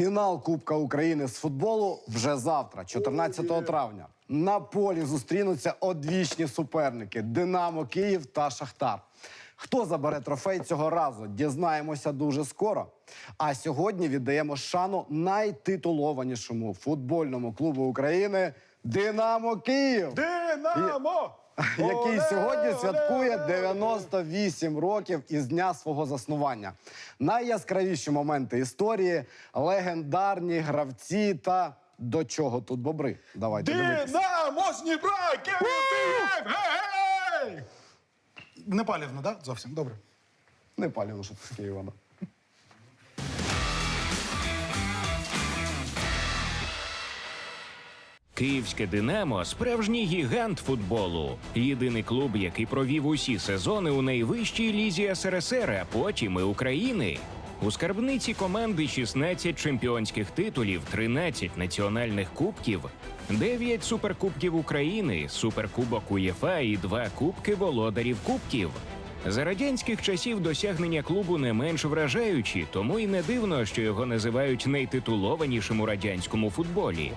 Фінал Кубка України з футболу вже завтра, 14 травня. На полі зустрінуться одвічні суперники Динамо Київ та Шахтар. Хто забере трофей цього разу? Дізнаємося дуже скоро. А сьогодні віддаємо шану найтитулованішому футбольному клубу України Динамо Київ. Динамо! Який сьогодні святкує 98 років із дня свого заснування. Найяскравіші моменти історії, легендарні гравці та до чого тут бобри. Давайте дивитися. Динамо з Гей! Не палівно, так? Зовсім добре. Не паліно, що з Києва. да. Київське Динамо справжній гігант футболу. Єдиний клуб, який провів усі сезони у найвищій лізі СРСР, а потім і України. У скарбниці команди 16 чемпіонських титулів, 13 національних кубків, 9 суперкубків України, суперкубок УЄФА і 2 кубки володарів кубків. За радянських часів досягнення клубу не менш вражаючі, тому й не дивно, що його називають найтитулованішим у радянському футболі.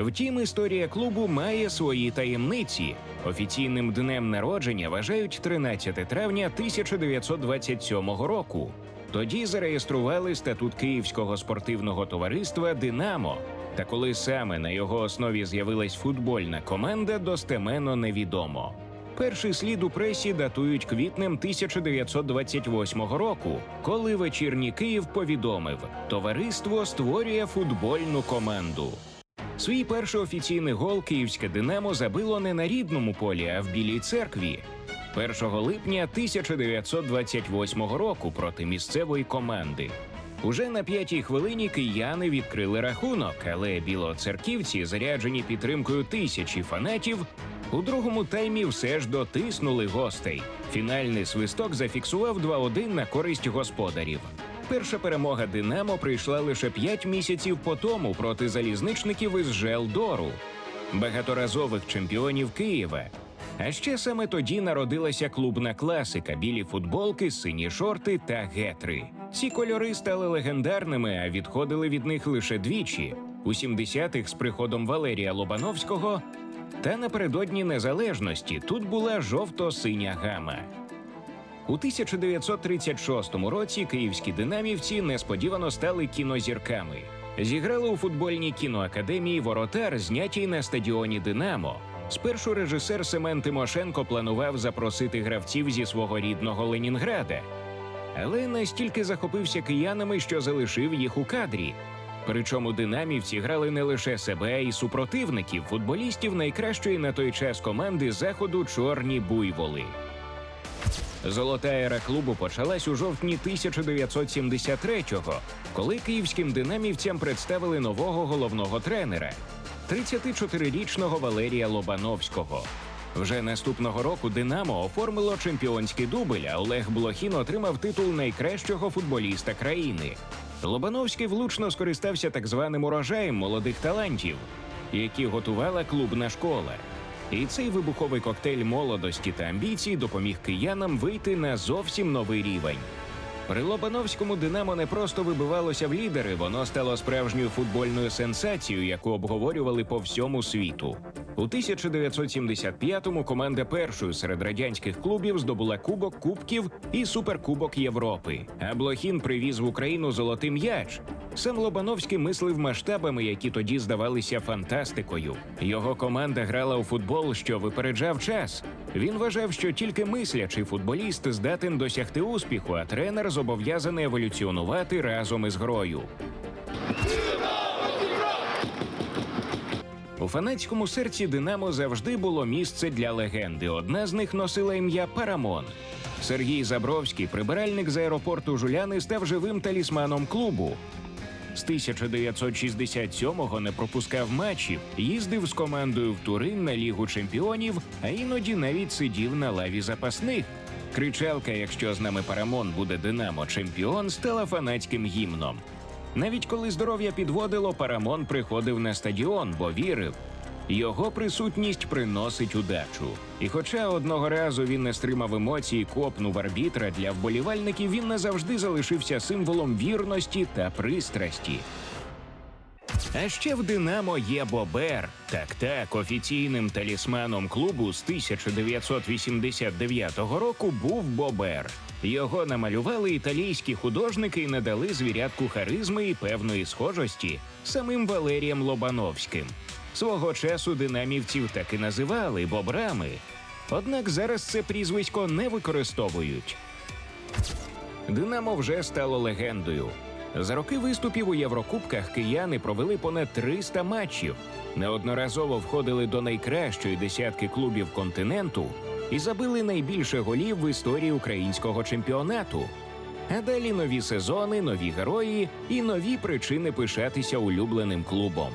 Втім, історія клубу має свої таємниці. Офіційним днем народження вважають 13 травня 1927 року. Тоді зареєстрували статут Київського спортивного товариства Динамо. Та коли саме на його основі з'явилась футбольна команда, достеменно невідомо. Перший слід у пресі датують квітнем 1928 року, коли вечірній Київ повідомив: товариство створює футбольну команду. Свій перший офіційний гол київське Динамо забило не на рідному полі, а в Білій церкві. 1 липня 1928 року проти місцевої команди. Уже на п'ятій хвилині кияни відкрили рахунок, але білоцерківці, заряджені підтримкою тисячі фанатів, у другому таймі все ж дотиснули гостей. Фінальний свисток зафіксував 2-1 на користь господарів. Перша перемога Динамо прийшла лише 5 місяців по тому проти залізничників із Желдору, багаторазових чемпіонів Києва. А ще саме тоді народилася клубна класика: білі футболки, сині шорти та гетри. Ці кольори стали легендарними, а відходили від них лише двічі: у 70-х з приходом Валерія Лобановського. Та напередодні незалежності тут була жовто-синя гама. У 1936 році київські динамівці несподівано стали кінозірками. Зіграли у футбольній кіноакадемії Воротар, знятій на стадіоні Динамо. Спершу режисер Семен Тимошенко планував запросити гравців зі свого рідного Ленінграда, але настільки захопився киянами, що залишив їх у кадрі. Причому динамівці грали не лише себе, а й супротивників, футболістів найкращої на той час команди заходу Чорні буйволи. Золота ера клубу почалась у жовтні 1973-го, коли київським динамівцям представили нового головного тренера 34-річного Валерія Лобановського. Вже наступного року Динамо оформило чемпіонський дубль, а Олег Блохін отримав титул найкращого футболіста країни. Лобановський влучно скористався так званим урожаєм молодих талантів, які готувала клубна школа. І цей вибуховий коктейль молодості та амбіцій допоміг киянам вийти на зовсім новий рівень. При Лобановському Динамо не просто вибивалося в лідери, воно стало справжньою футбольною сенсацією, яку обговорювали по всьому світу. У 1975-му команда першою серед радянських клубів здобула Кубок Кубків і Суперкубок Європи. А Блохін привіз в Україну золотий м'яч. Сам Лобановський мислив масштабами, які тоді здавалися фантастикою. Його команда грала у футбол, що випереджав час. Він вважав, що тільки мислячий футболіст здатен досягти успіху, а тренер зобов'язаний еволюціонувати разом із грою. У фанатському серці Динамо завжди було місце для легенди. Одна з них носила ім'я Парамон. Сергій Забровський, прибиральник з аеропорту Жуляни, став живим талісманом клубу. З 1967-го не пропускав матчів, їздив з командою в Турин на Лігу чемпіонів, а іноді навіть сидів на лаві запасних. Кричалка, якщо з нами Парамон буде Динамо чемпіон, стала фанатським гімном. Навіть коли здоров'я підводило, Парамон приходив на стадіон, бо вірив. Його присутність приносить удачу. І хоча одного разу він не стримав емоцій, копнув арбітра для вболівальників, він назавжди залишився символом вірності та пристрасті. А ще в Динамо є Бобер. Так так, офіційним талісманом клубу з 1989 року був Бобер. Його намалювали італійські художники і надали звірятку харизми і певної схожості самим Валерієм Лобановським. Свого часу динамівців так і називали бобрами. Однак зараз це прізвисько не використовують. Динамо вже стало легендою. За роки виступів у Єврокубках кияни провели понад 300 матчів, неодноразово входили до найкращої десятки клубів континенту і забили найбільше голів в історії українського чемпіонату. А далі нові сезони, нові герої і нові причини пишатися улюбленим клубом.